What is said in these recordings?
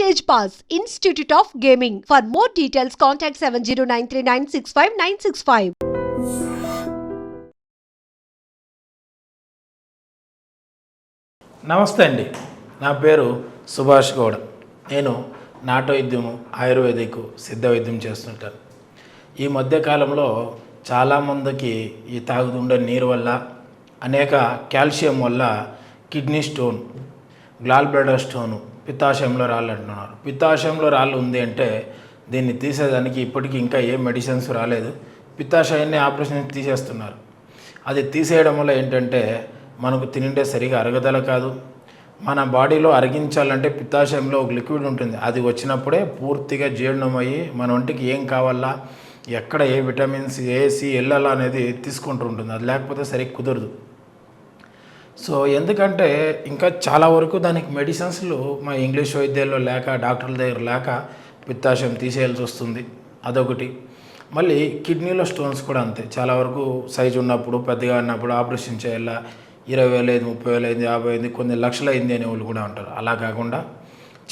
Pass institute of gaming for more details contact seven zero nine three nine six five nine six five నమస్తే అండి. నా పేరు సుభాష్ గౌడ. నేను NATO వైద్యము ayurvedic సిద్ధ వైద్యం చేస్తుంటాను. ఈ మధ్యకాలంలో చాలామందికి ఈ తాగుతుండే నీరు వల్ల అనేక కాల్షియం వల్ల kidney stone gall bladder stone పిత్తాశయంలో రాళ్ళు అంటున్నారు. పిత్తాశయంలో రాళ్ళు ఉంది అంటే దీన్ని తీసేదానికి ఇప్పటికీ ఇంకా ఏ మెడిసిన్స్ రాలేదు. పిత్తాశయాన్ని ఆపరేషన్ తీసేస్తున్నారు. అది తీసేయడం వల్ల ఏంటంటే మనకు తింటే సరిగా అరగదల కాదు. మన బాడీలో అరిగించాలంటే పిత్తాశయంలో ఒక లిక్విడ్ ఉంటుంది. అది వచ్చినప్పుడే పూర్తిగా జీర్ణమయ్యి మన ఒంటికి ఏం కావాలా ఎక్కడ ఏ విటమిన్స్ ఏసీ సి వెళ్ళాలా అనేది తీసుకుంటూ ఉంటుంది. అది లేకపోతే సరిగ్గా కుదరదు. సో ఎందుకంటే ఇంకా చాలా వరకు దానికి మెడిసిన్స్లు మా ఇంగ్లీష్ వైద్యాల్లో లేక డాక్టర్ల దగ్గర లేక పిత్తాశయం తీసేయాల్సి వస్తుంది. అదొకటి. మళ్ళీ కిడ్నీలో స్టోన్స్ కూడా అంతే. చాలా వరకు సైజు ఉన్నప్పుడు పెద్దగా ఉన్నప్పుడు ఆపరేషన్ చేయాలా? ఇరవై వేలు అయింది ముప్పై వేలు అయింది యాభై అయింది కొన్ని లక్షలు అయింది అనే వాళ్ళు కూడా ఉంటారు. అలా కాకుండా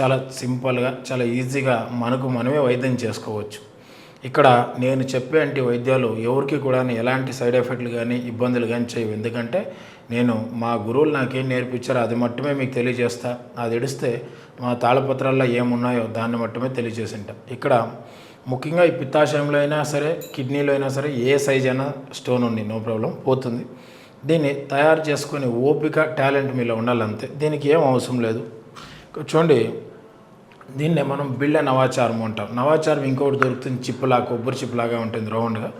చాలా సింపుల్గా చాలా ఈజీగా మనకు మనమే వైద్యం చేసుకోవచ్చు. ఇక్కడ నేను చెప్పేంటి వైద్యాలు ఎవరికి కూడా ఎలాంటి సైడ్ ఎఫెక్ట్లు కానీ ఇబ్బందులు కానీ చేయవు. ఎందుకంటే నేను మా గురువులు నాకేం నేర్పించారో అది మట్టుమే మీకు తెలియజేస్తా. అది ఎడిస్తే మా తాళపత్రాల్లో ఏమున్నాయో దాన్ని మట్టుమే తెలియజేసింటా. ఇక్కడ ముఖ్యంగా ఈ పిత్తాశయంలో అయినా సరే కిడ్నీలో అయినా సరే ఏ సైజ్ అయినా స్టోన్ ఉంది నో ప్రాబ్లం పోతుంది. దీన్ని తయారు చేసుకునే ఓపిక టాలెంట్ మీలో ఉండాలంతే. దీనికి ఏం అవసరం లేదు. చూడండి దీన్నే మనం బిళ్ళ నవాచారం అంటాం. నవాచారం ఇంకొకటి దొరుకుతుంది చిప్పులా కొబ్బరి చిప్పులాగా ఉంటుంది రౌండ్గా.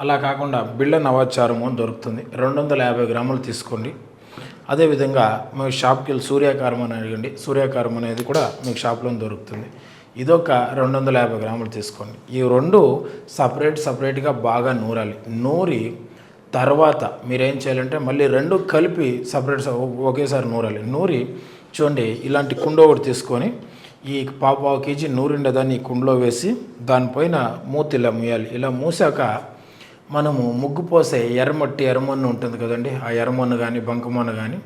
అలా కాకుండా బిళ్ళ నవాచారము దొరుకుతుంది. రెండు వందల యాభై గ్రాములు తీసుకోండి. అదేవిధంగా మీ షాప్కి వెళ్ళి సూర్యకారం అని అడగండి. సూర్యాకారం అనేది కూడా మీకు షాప్లో దొరుకుతుంది. ఇదొక రెండు వందల యాభై గ్రాములు తీసుకోండి. ఈ రెండు సపరేట్ సపరేట్గా బాగా నూరాలి. నూరి తర్వాత మీరేం చేయాలంటే మళ్ళీ రెండు కలిపి సపరేట్ ఒకేసారి నూరాలి. నూరి చూడండి ఇలాంటి కుండ ఒకటి తీసుకొని ఈ పావు కేజీ నూరిండే దాన్ని కుండలో వేసి దానిపైన మూతి ఇలా మూయాలి. ఇలా మూసాక మనము ముగ్గు పోసే ఎర్రమట్టి ఎర్రమన్ను ఉంటుంది కదండి. ఆ ఎర్రమన్ను కానీ బంకమన్ను కానీ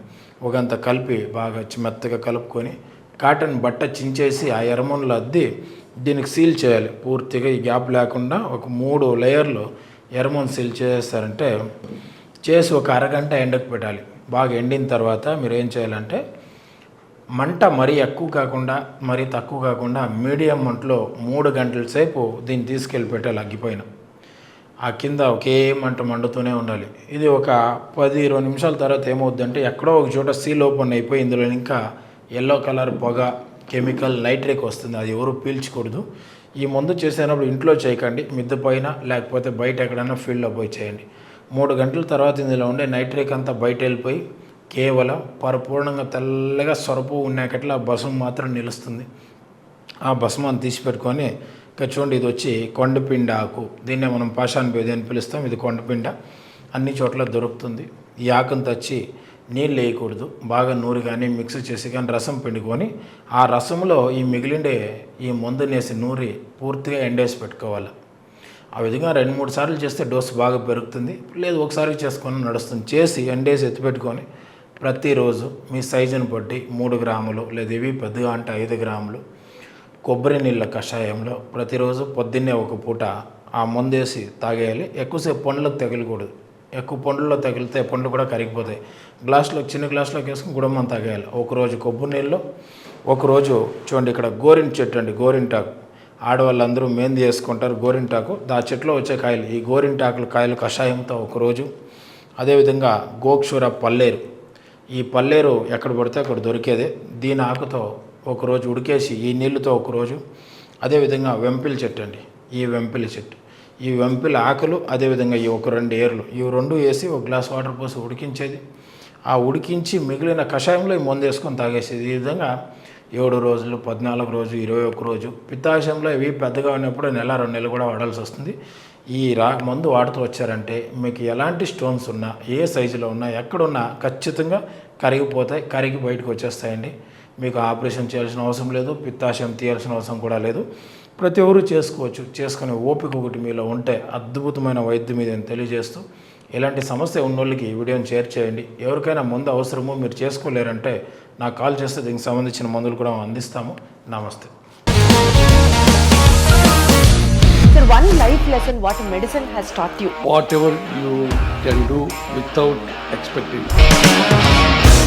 ఒకంత కలిపి బాగా మెత్తగా కలుపుకొని కాటన్ బట్ట చించేసి ఆ ఎర్రమన్నులు అద్ది దీనికి సీల్ చేయాలి. పూర్తిగా ఈ గ్యాప్ లేకుండా ఒక మూడు లేయర్లు ఎర్రమన్ను సీల్ చేసేస్తారంటే చేసి ఒక అరగంట ఎండకు పెట్టాలి. బాగా ఎండిన తర్వాత మీరు ఏం చేయాలంటే మంట మరీ ఎక్కువ కాకుండా మరీ తక్కువ కాకుండా మీడియం మంటలో మూడు గంటల సేపు దీన్ని తీసుకెళ్ళి పెట్టాలి అగ్గిపోయిన ఆ కింద ఒకే మంట మండుతూనే ఉండాలి. ఇది ఒక పది ఇరవై నిమిషాల తర్వాత ఏమవుద్దంటే ఎక్కడో ఒక చోట సీల్ ఓపెన్ అయిపోయి ఇందులో ఇంకా ఎల్లో కలర్ పొగ కెమికల్ నైట్రేక్ వస్తుంది. అది ఎవరు పీల్చకూడదు. ఈ మందు చేసేటప్పుడు ఇంట్లో చేయకండి. మిద్దె పైన లేకపోతే బయట ఎక్కడైనా ఫీల్డ్లో పోయి చేయండి. మూడు గంటల తర్వాత ఇందులో ఉండే నైట్రేక్ అంతా బయట వెళ్ళిపోయి కేవలం పరిపూర్ణంగా తెల్లగా సొరపు ఉన్నాకట్లా భస్మం మాత్రం నిలుస్తుంది. ఆ భస్మాన్ని తీసి పెట్టుకొని చూడండి ఇది వచ్చి కొండపిండ ఆకు. దీన్నే మనం పాషాన్ బేది అని పిలుస్తాం. ఇది కొండపిండ. అన్ని చోట్ల దొరుకుతుంది. ఈ ఆకును తెచ్చి నీళ్ళు వేయకూడదు. బాగా నూరి కానీ మిక్స్ చేసి కానీ రసం పిండుకొని ఆ రసంలో ఈ మిగిలిండే ఈ మందునేసి నూరి పూర్తిగా ఎండేసి పెట్టుకోవాలి. ఆ విధంగా రెండు మూడు సార్లు చేస్తే డోసు బాగా పెరుగుతుంది. లేదు ఒకసారి చేసుకొని నడుస్తుంది. చేసి ఎండేసి ఎత్తిపెట్టుకొని ప్రతిరోజు మీ సైజుని బట్టి మూడు గ్రాములు లేదా ఇవి పెద్దగా అంటే ఐదు గ్రాములు కొబ్బరి నీళ్ళ కషాయంలో ప్రతిరోజు పొద్దున్నే ఒక పూట ఆ మందేసి తాగేయాలి. ఎక్కువసేపు పండ్లకు తగిలకూడదు. ఎక్కువ పండ్లలో తగిలితే పండ్లు కూడా కరిగిపోతాయి. గ్లాసులో చిన్న గ్లాసులోకి వేసుకుని గుడమ్మం తాగేయాలి. ఒకరోజు కొబ్బరి నీళ్ళు ఒకరోజు చూడండి ఇక్కడ గోరింట చెట్టు అండి గోరింటాకు ఆడవాళ్ళందరూ మేంది వేసుకుంటారు గోరింటాకు. దా చెట్లో వచ్చే కాయలు ఈ గోరింటాకుల కాయలు కషాయంతో ఒకరోజు అదేవిధంగా గోక్షూర పల్లేరు. ఈ పల్లేరు ఎక్కడ పడితే అక్కడ దొరికేదే. దీని ఆకుతో ఒకరోజు ఉడికేసి ఈ నీళ్ళతో ఒకరోజు అదేవిధంగా వెంపిలి చెట్టు అండి. ఈ వెంపిలి చెట్టు. ఈ వెంపిలి ఆకులు అదేవిధంగా ఈ ఒక రెండు ఏర్లు. ఇవి రెండు వేసి ఒక గ్లాస్ వాటర్ పోసి ఉడికించేది. ఆ ఉడికించి మిగిలిన కషాయంలో ఈ మందు వేసుకొని తాగేసేది. ఈ విధంగా ఏడు రోజులు పద్నాలుగు రోజు ఇరవై ఒక్క రోజు పిత్తాశయంలో ఇవి పెద్దగా ఉన్నప్పుడు నెల రెండు నెలలు కూడా వాడాల్సి వస్తుంది. ఈ రా మందు వాడుతూ వచ్చారంటే మీకు ఎలాంటి స్టోన్స్ ఉన్నా ఏ సైజులో ఉన్నా ఎక్కడున్నా ఖచ్చితంగా కరిగిపోతాయి కరిగి బయటకు వచ్చేస్తాయండి. మీకు ఆపరేషన్ చేయాల్సిన అవసరం లేదు పిత్తాశయం తీయాల్సిన అవసరం కూడా లేదు. ప్రతి ఒక్కరూ చేసుకోవచ్చు. చేసుకునే ఓపిక ఒకటి మీలో ఉంటే అద్భుతమైన వైద్యం ఇది అని తెలియజేస్తూ ఇలాంటి సమస్య ఉన్నోళ్ళకి ఈ వీడియోని షేర్ చేయండి. ఎవరికైనా మందు అవసరమో మీరు చేసుకోలేరంటే నాకు కాల్ చేస్తే దీనికి సంబంధించిన మందులు కూడా అందిస్తాము. నమస్తే. Sir, one life lesson what medicine has taught you. whatever you can do without expecting.